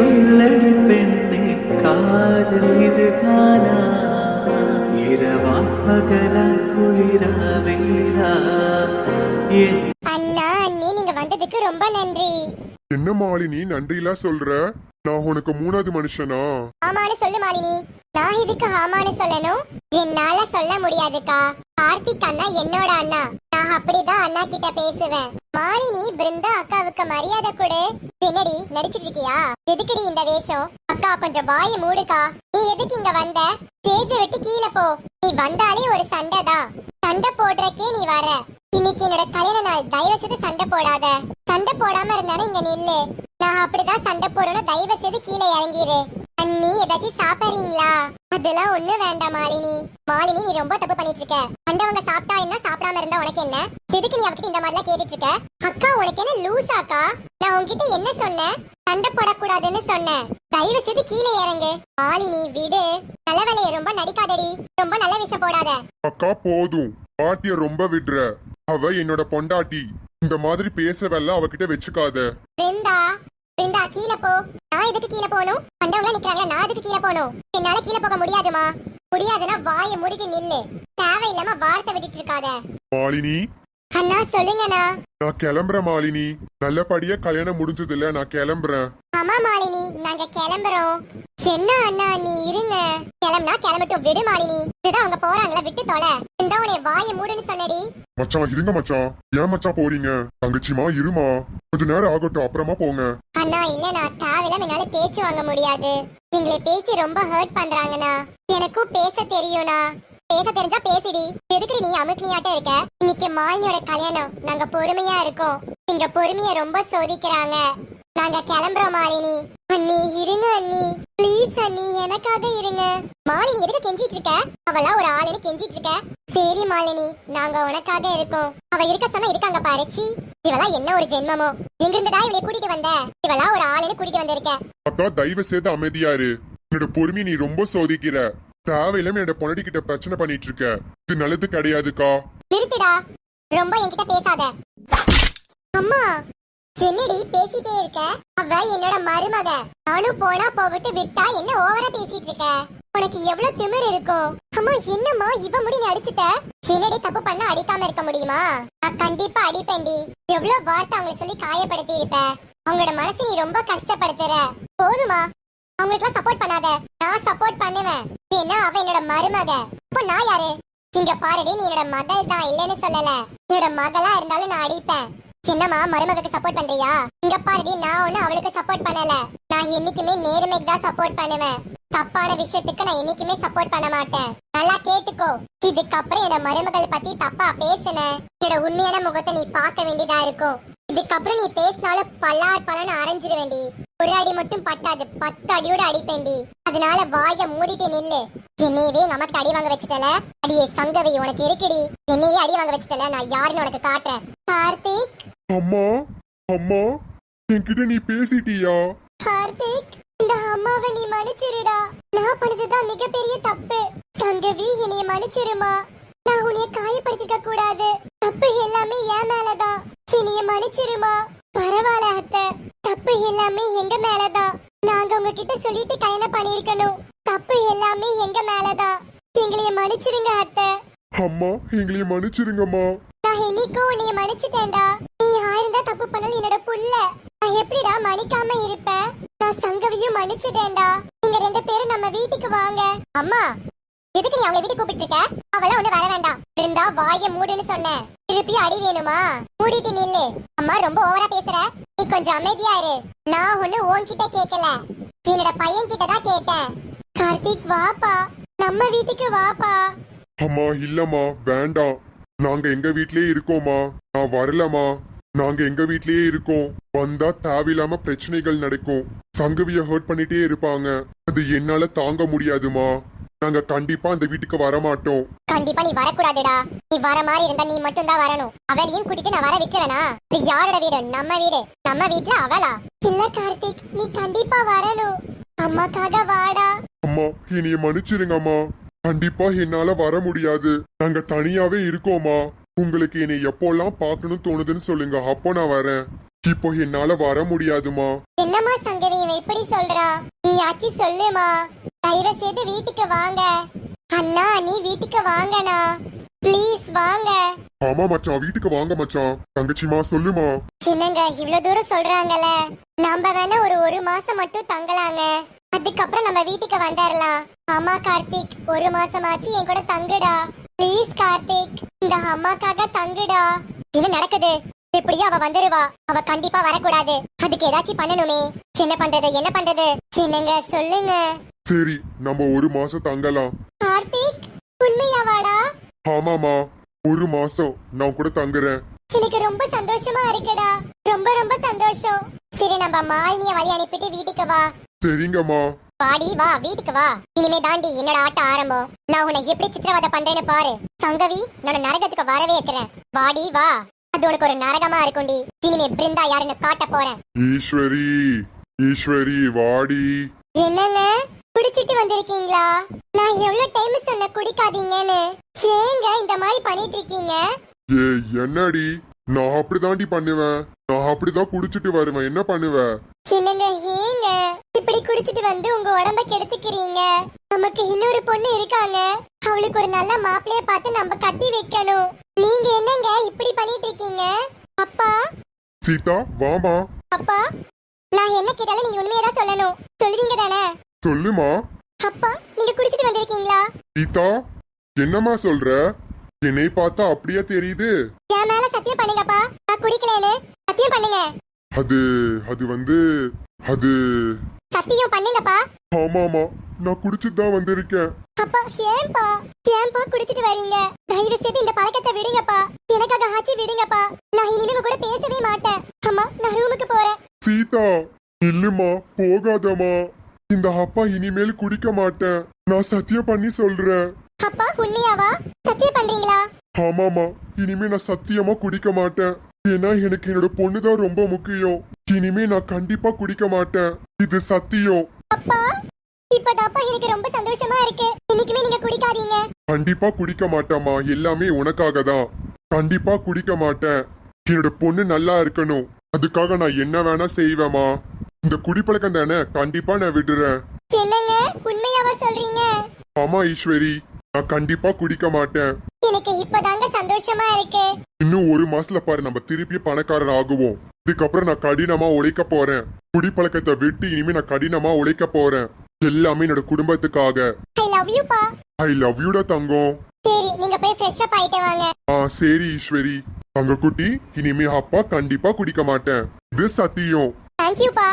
சொல்லடி பெண்ணே காதல் இதுதானா? இரவா பகலா குளிரா வெயிலா அண்ணா அண்ணி நீங்க வந்ததுக்கு ரொம்ப நன்றி. என்ன மாலினி நன்றிலாம் சொல்ற? நான் உனக்கு மூணாவது மனுஷனா? ஆமான்னு சொல்லு மாலினி. நான் இதுக்கு ஆமான்னு சொல்லணும். என்னால சொல்ல முடியாதுக்கா. கார்த்திக் அண்ணா என்னோட அண்ணா. நான் அப்படிதான் அண்ணா கிட்ட பேசுவேன். மாலினி பிருந்தா அக்காவுக்கு மரியாதை கொடு. என்னடி நடிச்சிட்டு இருக்கியா? எதுக்குடி இந்த வேஷம்? அக்கா கொஞ்சம் வாயை மூடுக்கா. நீ எதுக்கு இங்க வந்த? ஸ்டேஜ விட்டு கீழே போ. நீ வந்தாலே ஒரு சண்டை தான். சண்டை போடுறக்கே நீ வர. இன்னைக்கு என்னோட கல்யாண நாள். தயவு செய்து சண்டை போடாத. சண்டை போடாம இருந்தாலும் இங்க நில்லு. நான் அப்படிதான் சண்டை போடணும். தயவு செய்து கீழே இறங்கிடு அண்ணி ஏதாச்சும் சாப்பிடுறீங்களா? அதெல்லாம் ஒண்ணு வேண்டாம் மாலினி. மாலினி நீ ரொம்ப தப்பு பண்ணிட்டு இருக்க. கண்டவங்க சாப்பிட்டா என்ன? சாப்பிடாம இருந்தா உனக்கு என்ன? எதுக்கு நீ அவகிட்ட இந்த மாதிரிலாம் கேட்டுட்டு இருக்க அக்கா உனக்கு என்ன லூசாக்கா நான் உன்கிட்ட என்ன சொன்னேன்? சண்டை போடக்கூடாதுன்னு சொன்னேன். தயவு செய்து கீழே இறங்கு. மாலினி விடு. நல்ல வேலையை ரொம்ப நடிக்காதடி. ரொம்ப நல்ல விஷயம் போடாத. அக்கா போதும். பாட்டிய ரொம்ப விடுற. அவ என்னோட பொண்டாட்டி. இந்த மாதிரி பேசவெல்லாம் அவகிட்ட வச்சுக்காத. பிருந்தா பிருந்தா கீழே போ. நான் எதுக்கு கீழே போகணும்? கண்டவங்க நிக்கிறாங்க நான் எதுக்கு கீழே போகணும்? என்னால கீழே போக முடியாதுமா. முடியாதுன்னா வாயை மூடிட்டு நில்லு. தேவையில்லாம வார்த்தை விட்டுட்டு இருக்காத மாலினி. அண்ணா சொல்லுங்கண்ணா. நான் கிளம்புறேன் மாலினி. நல்லபடியா கல்யாணம் முடிஞ்சது இல்ல நான் கிளம்புறேன். ஆமா மாலினி. நாங்க கிளம்புறோம். என்ன அண்ணா நீ இருங்க. கிளம்புனா கிளம்பட்டும். விடு மாலினி. இதுதான் அவங்க போறாங்களா விட்டு தொலை. இந்த உன்னை வாயை மூடுன்னு சொன்னடி. மச்சான் இருங்க மச்சான். ஏன் மச்சான் போறீங்க? தங்கச்சிமா இருமா. கொஞ்ச நேரம் ஆகட்டும் அப்புறமா போங்க. அண்ணா இல்லண்ணா. தேவையில்லாம என்னால பேச்சு வாங்க முடியாது. எங்களை பேசி ரொம்ப ஹர்ட் பண்றாங்கண்ணா. எனக்கும் பேச தெரியும்ண்ணா. பேச தெரிஞ்சா பேசிடி. எதுக்கு நீ அமுக்னியாட்ட இருக்க? இன்னைக்கு மாலினியோட கல்யாணம். நாங்க பொறுமையா இருக்கோம். எங்க பொறுமைய ரொம்ப சோதிக்கிறாங்க. நாங்க கிளம்புறோம் மாலினி. அண்ணி இருங்க அண்ணி. ப்ளீஸ் அண்ணி எனக்காக இருங்க. மாலினி எதுக்கு கெஞ்சிட்டு இருக்க? அவளா ஒரு ஆளுன்னு கெஞ்சிட்டு இருக்க? சரி மாலினி நாங்க உனக்காக இருக்கோம். அவ இருக்க சொன்னா இருக்காங்க பாருச்சி இவளா என்ன ஒரு ஜென்மமோ? எங்கிருந்துடா இவளை கூட்டிட்டு வந்த? இவளா ஒரு ஆளுன்னு கூட்டிட்டு வந்திருக்க? அக்கா தயவு செய்து அமைதியா இரு. என்னோட பொறுமையை நீ ரொம்ப சோதிக்கிற. தேவையில்லாம என்னோட பொண்டாட்டி கிட்ட பிரச்சனை பண்ணிட்டு இருக்க. இது நல்லது கிடையாதுக்கா. நிறுத்துடா. ரொம்ப என்கிட்ட பேசாத. அம்மா என்னடி பேசிட்டே இருக்க? அவ என்னோட மருமக. நானும் போனா போகட்டு விட்டா என்ன ஓவரா பேசிட்டு இருக்க? உனக்கு எவ்வளவு திமிர் இருக்கும் அம்மா என்னம்மா? இவ முடி நீ அடிச்சுட்ட என்னடி தப்பு பண்ண அடிக்காம இருக்க முடியுமா? நான் கண்டிப்பா அடிப்பேன்டி. எவ்வளவு வார்த்தை அவங்களை சொல்லி காயப்படுத்தி இருப்ப. அவங்களோட மனசு நீ ரொம்ப கஷ்டப்படுத்துற. போதுமா? அவங்களுக்குலாம் சப்போர்ட் பண்ணாத. நான் சப்போர்ட் பண்ணுவேன். ஏன்னா அவ என்னோட மருமக. இப்போ நான் யாரு? இங்க பாருடி நீ என்னோட மகள் தான் இல்லைன்னு சொல்லல. என்னோட மகளா இருந்தாலும் நான் அடிப்பேன். சின்னம்மா மருமகளுக்கு சப்போர்ட் பண்றியா? இங்க பாருடி நான் ஒண்ணு அவளுக்கு சப்போர்ட் பண்ணல. நான் என்னைக்குமே நேர்மைக்கு தான் சப்போர்ட் பண்ணுவேன். தப்பான விஷயத்துக்கு நான் என்னைக்குமே சப்போர்ட் பண்ண மாட்டேன். நல்லா கேட்டுக்கோ. இதுக்கப்புறம் என்னோட மருமகள் பத்தி தப்பா பேசுன. என்னோட உண்மையான முகத்தை நீ பார்க்க வேண்டியதா இருக்கும். இதுக்கப்புறம் நீ பேசினாலும் பல்லார் பலன்னு அரைஞ்சிட வேண்டி ஒரு அடி மட்டும் பட்டாது. பத்து அடியோட அடிப்பேண்டி அதனால வாய மூடிட்டு நில்லு. என்னையவே எங்க அம்மாக்கு அடி வாங்க வச்சுட்டல? அடியே சங்கவி உனக்கு இருக்குடி. என்னையே அடி வாங்க வச்சுட்டல. நான் யாருன்னு உனக்கு காட்டுறேன். கார்த்திக்? அம்மா அம்மா என்கிட்ட நீ பேசிட்டியா? கார்த்திக் இந்த அம்மாவை நீ மன்னிச்சிருடா. நான் பண்ணதுதான் மிகப்பெரிய தப்பு. சங்கவி என்னைய மன்னிச்சிருமா? நான் உன்னைய காயப்படுத்திக்க கூடாது. தப்பு எல்லாமே என் மேலதான். என்னைய மன்னிச்சிருமா? பரவாயில்ல அத்தை. தப்பு எல்லாமே எங்க மேலதான். நாங்க உங்ககிட்ட சொல்லிட்டு கல்யாணம் பண்ணிருக்கணும் தப்பு எல்லாமே எங்க மேலதான்? எங்களைய மன்னிச்சிருங்க அத்தை. அம்மா எங்களைய மன்னிச்சிருங்கம்மா. நான் என்னைக்கும் உன்னைய மன்னிச்சிட்டேன்டா. நீ ஆயிருந்தா தப்பு பண்ணது என்னோட புள்ள. நான் எப்படிடா மன்னிக்காம இருப்பேன்? நான் சங்கவியும் மன்னிச்சிட்டேன்டா. நீங்க ரெண்டு பேரும் நம்ம வீட்டுக்கு வாங்க. அம்மா எதுக்கு நீ அவளை வீட்டுக்கு கூப்பிட்டு இருக்க? அவள ஒண்ணு வர வேண்டாம். இருந்தா வாய மூடுன்னு சொன்னேன். திருப்பி அடி வேணுமா? மூடிட்டு நில்லு. அம்மா ரொம்ப ஓவரா பேசுற. நீ கொஞ்சம் அமைதியா இரு. நான் ஒண்ணு உன்கிட்ட கேட்கல. என்னோட பையன் கிட்ட தான் கேட்டேன். கார்த்திக் வாப்பா. நம்ம வீட்டுக்கு வாப்பா. அம்மா இல்லம்மா வேண்டாம். நாங்க எங்க வீட்லயே இருக்கோம்மா. நான் வரலம்மா. நாங்க எங்க வீட்லயே இருக்கோம். வந்தா தேவையில்லாம பிரச்சனைகள் நடக்கும். சங்கவிய ஹர்ட் பண்ணிட்டே இருப்பாங்க. அது என்னால தாங்க முடியாதுமா. நாங்க கண்டிப்பா அந்த வீட்டுக்கு வர மாட்டோம் கண்டிப்பா நீ வரக்கூடாதுடா. நீ வர மாதிரி இருந்தா நீ மட்டும் தான் வரணும். அவளையும் கூட்டிட்டு நான் வர விட்டுவேனா இது யாரோட வீடு? நம்ம வீடு. நம்ம வீட்ல அவளா? இல்ல கார்த்திக் நீ கண்டிப்பா வரணும். அம்மாக்காக வாடா. அம்மா என்னைய மன்னிச்சிருங்கம்மா. கண்டிப்பா என்னால வர முடியாது. நாங்க தனியாவே இருக்கோம்மா. உங்களுக்கு என்னை எப்போல்லாம் பார்க்கணும்னு தோணுதுன்னு சொல்லுங்க. அப்போ நான் வரேன். இப்போ என்னால வர முடியாதுமா என்னம்மா சங்கவி இவன் இப்படி சொல்றான் நீ ஆச்சி சொல்லுமா? தயவு செய்து வீட்டுக்கு வாங்க. அண்ணா நீ வீட்டுக்கு வாங்கண்ணா. ப்ளீஸ் வாங்க. ஆமா மச்சான் வீட்டுக்கு வாங்க மச்சான். தங்கச்சிமா சொல்லுமா. சின்னங்க இவ்வளவு தூரம் சொல்றாங்கல்ல? நம்ம வேணா ஒரு ஒரு மாசம் மட்டும் தங்கலாங்க. அதுக்கப்புறம் நம்ம வீட்டுக்கு வந்துடலாம் ஆமா கார்த்திக் ஒரு மாசமாச்சு என் கூட தங்குடா. ப்ளீஸ் கார்த்திக் இந்த அம்மாக்காக தங்குடா. என்ன நடக்குது? எப்படியோ அவ வந்துருவா. அவ கண்டிப்பா வரக்கூடாது. அதுக்கு ஏதாச்சும் பண்ணணுமே. என்ன பண்றது என்ன பண்றது? சின்னங்க சொல்லுங்க. சரி நம்ம ஒரு மாசம் தங்கலாம். கார்த்திக் உண்மையாவாடா? ஆமாமா ஒரு மாசம் நான் கூட தங்குறேன். எனக்கு ரொம்ப சந்தோஷமா இருக்குடா. ரொம்ப ரொம்ப சந்தோஷம். சரி நம்ம மாலினிய வழி அனுப்பிட்டு வீட்டுக்கு வா. சரிங்கம்மா வாடி வா வீட்டுக்கு வா. இனிமே தாண்டி என்னோட ஆட்டம் ஆரம்பம்? நான் உன்னை எப்படி சித்திரவதை பண்றேன்னு பாரு. சங்கவி நான் நரகத்துக்கு வரவே இருக்கிறேன் வாடி வா. அது உனக்கு ஒரு நரகமா இருக்கும்டி. இனிமே பிருந்தா யாருன்னு காட்ட போறேன். ஈஸ்வரி ஈஸ்வரி வாடி. என்னங்க? குடிச்சிட்டு வந்திருக்கீங்களா? நான் எவ்வளவு டைம் சொன்ன குடிக்காதீங்கன்னு. ஏங்க இந்த மாதிரி பண்ணிட்டு இருக்கீங்க? ஏ என்னடி? நான் அப்படிதாண்டி பண்ணுவேன். நான் அப்படிதான் குடிச்சிட்டு வருவேன். என்ன பண்ணுவேன் சின்னங்க ஏங்க? இப்படி குடிச்சிட்டு வந்து உங்க உடம்ப கெடுத்துக்கிறீங்க. நமக்கு இன்னொரு பொண்ணு இருக்காங்க. அவளுக்கு ஒரு நல்ல மாப்பிளைய பார்த்து நம்ம கட்டி வைக்கணும். நீங்க என்னங்க இப்படி பண்ணிட்டு இருக்கீங்க? அப்பா? சீதா வாமா. அப்பா? நான் என்ன கேட்டாலும் நீங்க உண்மையை தான் சொல்லணும். சொல்லுவீங்க தானே? சொல்லுமா. அப்பா நீங்க குடிச்சிட்டு வந்திருக்கீங்களா? சீதா என்னம்மா சொல்ற? என்னை பார்த்தா அப்படியே தெரியுது. என் மேல சத்தியம் பண்ணுங்கப்பா. நான் குடிக்கலன்னு. சத்தியம் பண்ணுங்க. அது அது வந்து அது. சத்தியம் பண்ணுங்கப்பா. ஆமாமா நான் குடிச்சிட்டு தான் வந்திருக்கேன். அப்பா ஏன்பா? ஏன்பா குடிச்சிட்டு வரீங்க? தயவு செய்து இந்த பழக்கத்தை விடுங்கப்பா. எனக்காக ஆச்சி விடுங்கப்பா. நான் இனிமே உங்க கூட பேசவே மாட்டேன். அம்மா நான் ரூமுக்கு போறேன். சீதா இல்லம்மா போகாதம்மா. இந்த அப்பா இனிமேல் குடிக்க மாட்டேன். நான் சத்தியம் பண்ணி சொல்றேன். அப்பா உண்மையாவா? சத்தியம் பண்றீங்களா? ஆமாமா இனிமே நான் சத்தியமா குடிக்க மாட்டேன். ஏன்னா எனக்கு என்னோட பொண்ணு தான் ரொம்ப முக்கியம். இனிமே நான் கண்டிப்பா குடிக்க மாட்டேன். இது சத்தியம். அப்பா இப்பதாப்பா எனக்கு ரொம்ப சந்தோஷமா இருக்கு. இன்னைக்குமே நீங்க குடிக்காதீங்க. கண்டிப்பா குடிக்க மாட்டேம்மா. எல்லாமே உனக்காக தான் கண்டிப்பா குடிக்க மாட்டேன். என்னோட பொண்ணு நல்லா இருக்கணும். அதுக்காக நான் என்ன வேணா செய்வேம்மா. இந்த குடிப்பழக்கம் தானே? கண்டிப்பா நான் விடுறேன். என்னங்க? உண்மையாவா சொல்றீங்க? ஆமா ஈஸ்வரி. நான் கண்டிப்பா குடிக்க மாட்டேன். எனக்கு இப்பதாங்க சந்தோஷமா இருக்கு. இன்னும் ஒரு மாசத்துல பாரு நம்ம திருப்பி பணக்காரர் ஆகுவோம். இதுக்கப்புறம் நான் கடினமா உழைக்க போறேன். குடிப்பழக்கத்தை விட்டு இனிமே நான் கடினமா உழைக்க போறேன். எல்லாமே என்னோட குடும்பத்துக்காக. ஐ லவ் யூ பா. ஐ லவ் யூடா தங்கம். சரி நீங்க போய் ஃப்ரெஷ் அப் ஆயிட்டு வாங்க. ஆ சரி ஈஸ்வரி. தங்க குட்டி இனிமே அப்பா கண்டிப்பா குடிக்க மாட்டேன். இது சத்தியம். தேங்க்யூ பா.